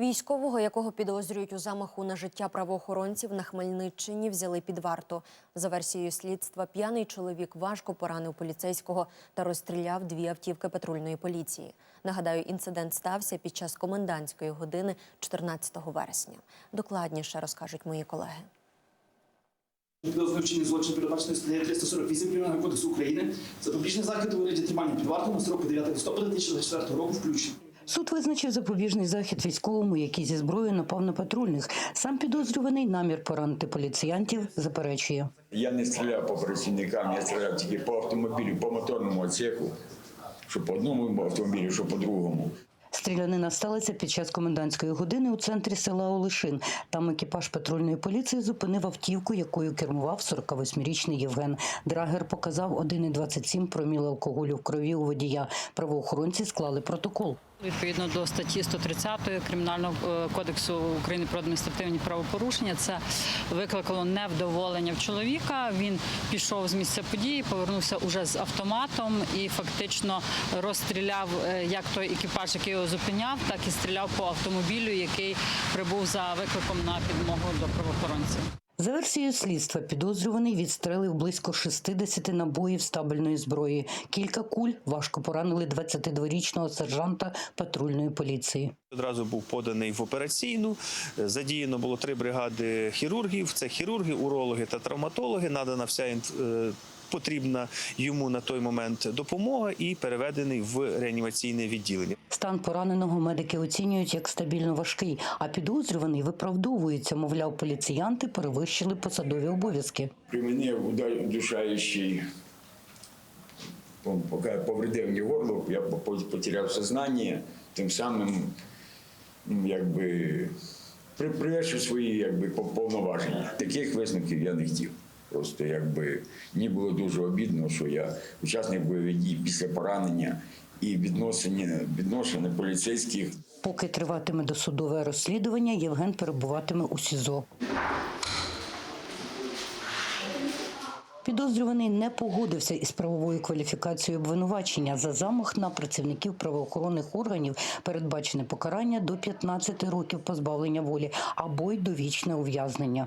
Військового, якого підозрюють у замаху на життя правоохоронців на Хмельниччині, взяли під варту. За версією слідства, п'яний чоловік важко поранив поліцейського та розстріляв дві автівки патрульної поліції. Нагадаю, інцидент стався під час комендантської години 14 вересня. Докладніше розкажуть мої колеги. Вчинення злочин передбачений статтею 348 Кримінального кодексу України. Запобіжний захід у вигляді тримання під вартою на строк 9 листопада 2024 року включно. Суд визначив запобіжний захід військовому, який зі зброєю напав на патрульних. Сам підозрюваний намір поранити поліціянтів заперечує. Я не стріляв по працівникам, я стріляв тільки по автомобілю, по моторному отсеку, що по одному автомобілю, що по другому. Стрілянина сталася під час комендантської години у центрі села Олешин. Там екіпаж патрульної поліції зупинив автівку, якою кермував 48-річний Євген. Драгер показав 1,27 проміл алкоголю в крові у водія. Правоохоронці склали протокол. Відповідно до статті 130 Кримінального е, кодексу України про адміністративні правопорушення, це викликало невдоволення в чоловіка. Він пішов з місця події, повернувся уже з автоматом і фактично розстріляв е, як той екіпаж, який його зупиняв, так і стріляв по автомобілю, який прибув за викликом на підмогу до правоохоронців. За версією слідства, підозрюваний відстрелив близько 60 набоїв стабельної зброї. Кілька куль важко поранили 22-річного сержанта патрульної поліції. Одразу був поданий в операційну. Задіяно було три бригади хірургів: це хірурги, урологи та травматологи. Надана вся е, потрібна йому на той момент допомога і переведений в реанімаційне відділення. Стан пораненого медики оцінюють як стабільно важкий, а підозрюваний виправдовується. Мовляв, поліціянти перевищили посадові обов'язки. Примінив удушаючий, поки повредив мені горло, я по- потеряв сознання, тим самим якби при- привершив свої якби, повноваження. Таких висновків я не хотів. Просто якби мені було дуже обідно, що я учасник бойових дій після поранення і відношення, відношення поліцейських Поки триватиме досудове розслідування, Євген перебуватиме у СІЗО. Підозрюваний не погодився із правовою кваліфікацією обвинувачення за замах на працівників правоохоронних органів, передбачене покарання до 15 років позбавлення волі або й довічне ув'язнення.